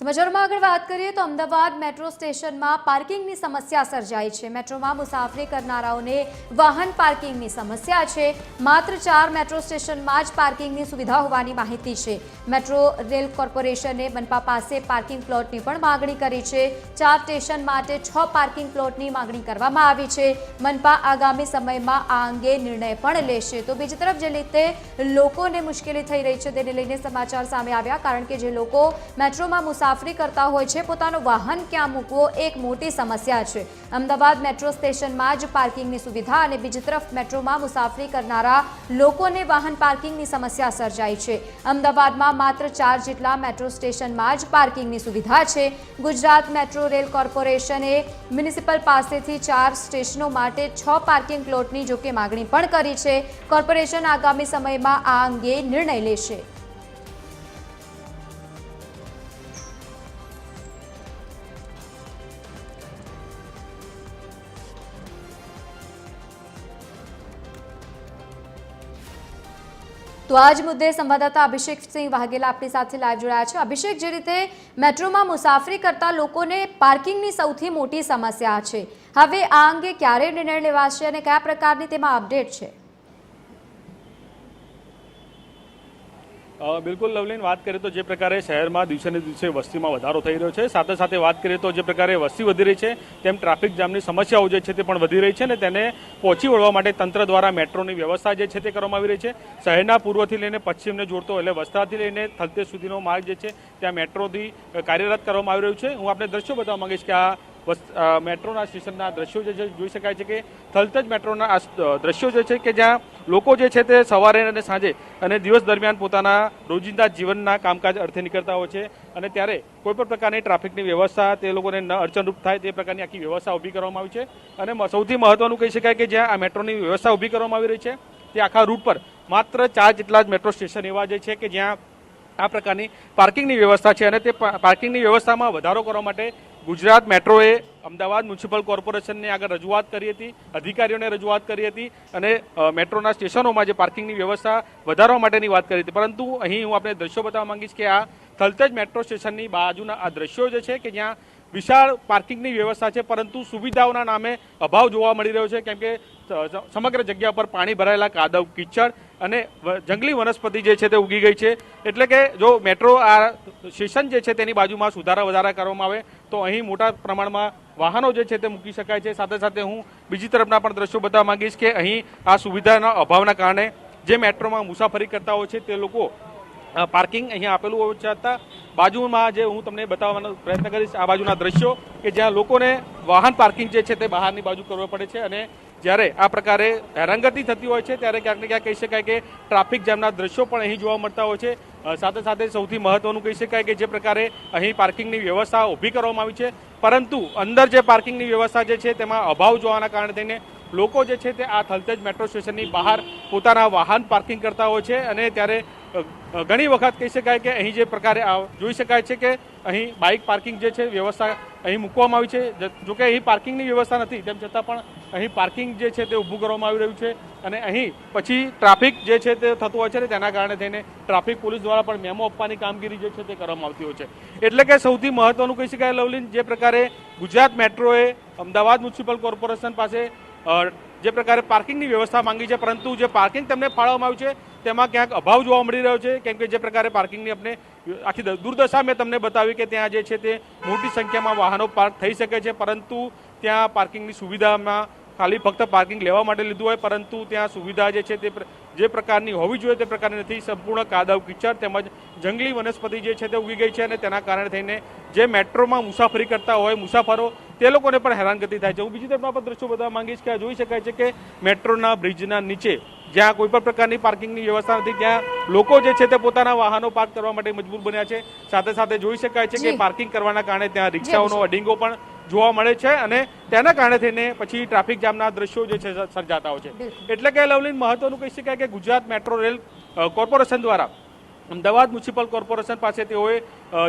સમાચારમાં આગળ વાત કરીએ તો અમદાવાદ મેટ્રો સ્ટેશનમાં પાર્કિંગની સમસ્યા સર્જાઈ છે. મેટ્રોમાં મુસાફરી કરનારાઓને વાહન પાર્કિંગની સમસ્યા છે. માત્ર ચાર મેટ્રો સ્ટેશનમાં જ પાર્કિંગની સુવિધા હોવાની માહિતી છે. મેટ્રો રેલ કોર્પોરેશને મનપા પાસે પાર્કિંગ પ્લોટની પણ માગણી કરી છે. ચાર સ્ટેશન માટે છ પાર્કિંગ પ્લોટની માગણી કરવામાં આવી છે. મનપા આગામી સમયમાં આ અંગે નિર્ણય પણ લેશે. તો બીજી તરફ જે રીતે લોકોને મુશ્કેલી થઈ રહી છે તેને લઈને સમાચાર સામે આવ્યા, કારણ કે જે લોકો મેટ્રોમાં મુસાફરી કરતા હોય છે. પોતાનું વાહન ક્યાં મૂકવો એક મોટી સમસ્યા છે. અમદાવાદ મેટ્રો સ્ટેશનમાં જ પાર્કિંગની સુવિધા અને બીજી તરફ મેટ્રોમાં મુસાફરી કરનારા લોકોને વાહન પાર્કિંગની સમસ્યા સર્જાઈ છે. અમદાવાદમાં માત્ર ચાર જેટલા મેટ્રો સ્ટેશનમાં જ પાર્કિંગની સુવિધા છે. ગુજરાત મેટ્રો રેલ કોર્પોરેશને મ્યુનિસિપલ પાસેથી ચાર સ્ટેશનો માટે છ પાર્કિંગ પ્લોટની જોકે માગણી પણ કરી છે. કોર્પોરેશન આગામી સમયમાં આ અંગે નિર્ણય લેશે. તો આ જ મુદ્દે સંવાદદાતા અભિષેકસિંહ વાઘેલા આપણી સાથે લાઈવ જોડાયા છે. અભિષેક, જે રીતે મેટ્રોમાં મુસાફરી કરતા લોકોને પાર્કિંગની સૌથી મોટી સમસ્યા છે. હવે આ અંગે ક્યારે નિર્ણય લેવાશે અને કયા પ્રકારની તેમાં અપડેટ છે? બિલકુલ લવલીન વાત કરીએ તો જે પ્રકારે શહેરમાં દિવસે ને દિવસે વસ્તીમાં વધારો થઈ રહ્યો છે, સાથે સાથે વાત કરીએ તો જે પ્રકારે વસ્તી વધી રહી છે, તેમ ટ્રાફિક જામની સમસ્યાઓ જે છે તે પણ વધી રહી છે અને તેને પહોંચી વળવા માટે તંત્ર દ્વારા મેટ્રોની વ્યવસ્થા જે છે તે કરવામાં આવી રહી છે. શહેરના પૂર્વથી લઈને પશ્ચિમને જોડતો એટલે વસ્તાથી લઈને થલતેજ સુધીનો માર્ગ જે છે, ત્યાં મેટ્રોથી કાર્યરત કરવામાં આવી રહ્યું છે. હું આપણે દ્રશ્યો બતાવવા માંગીશ કે આ મેટ્રોના સ્ટેશનના દ્રશ્યો જે છે, જોઈ શકાય છે કે થલતજ મેટ્રોના દ્રશ્યો જે છે કે જ્યાં લોકો જે છે તે સવારે અને સાંજે અને દિવસ દરમિયાન પોતાના રોજિંદા જીવનના કામકાજ અર્થે નીકળતા હોય છે અને ત્યારે કોઈ પણ પ્રકારની ટ્રાફિકની વ્યવસ્થા, તે લોકોને અડચણરૂપ થાય તે પ્રકારની આખી વ્યવસ્થા ઊભી કરવામાં આવી છે. અને સૌથી મહત્વનું કહી શકાય કે જ્યાં આ મેટ્રોની વ્યવસ્થા ઊભી કરવામાં આવી રહી છે, તે આખા રૂટ પર માત્ર ચાર જેટલા જ મેટ્રો સ્ટેશન એવા જે છે કે જ્યાં આ પ્રકારની પાર્કિંગની વ્યવસ્થા છે અને તે પાર્કિંગની વ્યવસ્થામાં વધારો કરવા માટે ગુજરાત મેટ્રોએ અમદાવાદ મ્યુનિસિપલ કોર્પોરેશનને આગળ રજૂઆત કરી હતી, અધિકારીઓને રજૂઆત કરી હતી અને મેટ્રોના સ્ટેશનોમાં જે પાર્કિંગની વ્યવસ્થા વધારવા માટેની વાત કરી હતી. પરંતુ અહીં હું આપણે દ્રશ્યો બતાવવા માંગીશ કે આ થલતેજ મેટ્રો સ્ટેશનની બાજુના આ દ્રશ્યો જે છે કે જ્યાં વિશાળ પાર્કિંગની વ્યવસ્થા છે, પરંતુ સુવિધાઓના નામે અભાવ જોવા મળી રહ્યો છે. કેમ કે સમગ્ર જગ્યા પર પાણી ભરાયેલા કાદવ કીચડ અને જંગલી વનસ્પતિ જે છે તે ઉગી ગઈ છે. એટલે કે જો મેટ્રો આ સ્ટેશન જે છે તેની બાજુમાં સુધારા વધારા કરવામાં આવે, તો અહીં મોટા પ્રમાણમાં વાહનો જે છે તે મૂકી શકાય છે. સાથે સાથે હું બીજી તરફના પણ દ્રશ્યો બતાવવા માંગીશ કે અહીં આ સુવિધાના અભાવના કારણે જે મેટ્રોમાં મુસાફરી કરતા હોય છે તે લોકો પાર્કિંગ અહીંયા આપેલું હોય છતાં બાજુમાં જે હું તમને બતાવવાનો પ્રયત્ન કરીશ, આ બાજુના દ્રશ્યો કે જ્યાં લોકોને વાહન પાર્કિંગ જે છે તે બહારની બાજુ કરવો પડે છે અને જ્યારે આ પ્રકારે હેરાનગતિ થતી હોય છે, ત્યારે ક્યાંક ને ક્યાંક કહી શકાય કે ટ્રાફિક જામના દ્રશ્યો પણ અહીં જોવા મળતા હોય છે. સાથે સાથે સૌથી મહત્વનું કહી શકાય કે જે પ્રકારે અહીં પાર્કિંગની વ્યવસ્થા ઊભી કરવામાં આવી છે. પરંતુ અંદર જે પાર્કિંગની વ્યવસ્થા જે છે, તેમાં અભાવ જોવાના કારણે થઈને લોકો જે છે તે આ થલતેજ મેટ્રો સ્ટેશનની બહાર પોતાના વાહન પાર્કિંગ કરતા હોય છે. અને ત્યારે ઘણી વખત કહી શકાય કે અહીં જે પ્રકારે જોઈ શકાય છે કે અહીં બાઇક પાર્કિંગ જે છે, વ્યવસ્થા અહીં મૂકવામાં આવી છે. જોકે અહીં પાર્કિંગની વ્યવસ્થા નથી. તેમ છતાં પણ અહીં પાર્કિંગ જે છે તે ઊભું કરવામાં આવી રહ્યું છે અને અહીં પછી ટ્રાફિક જે છે તે થતું હોય છે ને તેના કારણે થઈને ટ્રાફિક પોલીસ દ્વારા પણ મેમો આપવાની કામગીરી જે છે તે કરવામાં આવતી હોય છે. એટલે કે સૌથી મહત્વનું કહી શકાય, લવલીન, જે પ્રકારે ગુજરાત મેટ્રોએ અમદાવાદ મ્યુનિસિપલ કોર્પોરેશન પાસે જે પ્રકારે પાર્કિંગની વ્યવસ્થા માંગી છે, પરંતુ જે પાર્કિંગ તેમને ફાળવવામાં આવ્યું છે, તેમાં ક્યાંક અભાવ જોવા મળી રહ્યો છે. કેમ કે જે પ્રકારે પાર્કિંગની આપણે આખી દુર્દશા મેં તમને બતાવી કે ત્યાં જે છે તે મોટી સંખ્યામાં વાહનો પાર્ક થઈ શકે છે, પરંતુ ત્યાં પાર્કિંગની સુવિધામાં ખાલી ફક્ત પાર્કિંગ લેવા માટે લીધું હોય, પરંતુ ત્યાં સુવિધા જે છે તે જે પ્રકારની હોવી જોઈએ તે પ્રકારની નથી. સંપૂર્ણ કાદવ કિચડ તેમજ જંગલી વનસ્પતિ જે છે તે ઉગી ગઈ છે અને તેના કારણે થઈને જે મેટ્રોમાં મુસાફરી કરતા હોય, મુસાફરો તે લોકોને પણ હેરાનગતિ થાય છે. હું બીજી તરફ પણ દ્રશ્યો બતાવવા માંગીશ કે જોઈ શકાય છે કે મેટ્રોના બ્રિજના નીચે જ્યાં કોઈ પણ પ્રકારની પાર્કિંગની વ્યવસ્થા નથી ત્યાં લોકો જે છે તે પોતાના વાહનો પાર્ક કરવા માટે મજબૂર બન્યા છે. સાથે સાથે જોઈ શકાય છે કે પાર્કિંગ કરવાના કારણે ત્યાં રિક્ષાઓનો અડીંગો પણ જોવા મળે છે અને તેના કારણે થઈને પછી ટ્રાફિક જામના દ્રશ્યો જે છે સર્જાતા હોય છે. એટલે કે લવલીન મહત્વનું કહી શકાય કે ગુજરાત મેટ્રો રેલ કોર્પોરેશન દ્વારા અમદાવાદ મ્યુનિસિપલ કોર્પોરેશન પાસે તેઓએ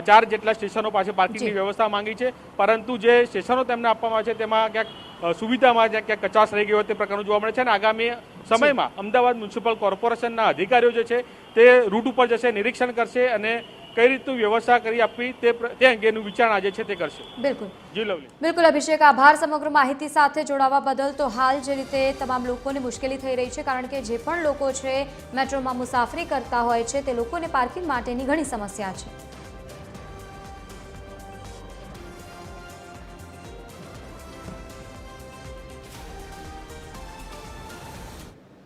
ચાર જેટલા સ્ટેશનો પાસે પાર્કિંગની વ્યવસ્થા માંગી છે. પરંતુ જે સ્ટેશનો તેમને આપવામાં આવે છે તેમાં ક્યાંક સુવિધામાં જ્યાં ક્યાંક કચાશ રહી ગયો હોય તે પ્રકારનું જોવા મળે છે અને આગામી સમયમાં અમદાવાદ મ્યુનિસિપલ કોર્પોરેશનના અધિકારીઓ જે છે તે રૂટ ઉપર જશે નિરીક્ષણ કરશે અને કઈ રીતનું વ્યવસ્થા કરી આપવી તે તે અંગેનું વિચારણા જે છે તે કરશે. બિલકુલ. જી લવલી. બિલકુલ અભિષેક આભાર. સમગ્ર માહિતી સાથે જોડાવા બદલ તો હાલ જે રીતે તમામ લોકોને મુશ્કેલી થઈ રહી છે કારણ કે જે પણ લોકો છે મેટ્રોમાં મુસાફરી કરતા હોય છે તે લોકોને પાર્કિંગ માટેની ઘણી સમસ્યા છે.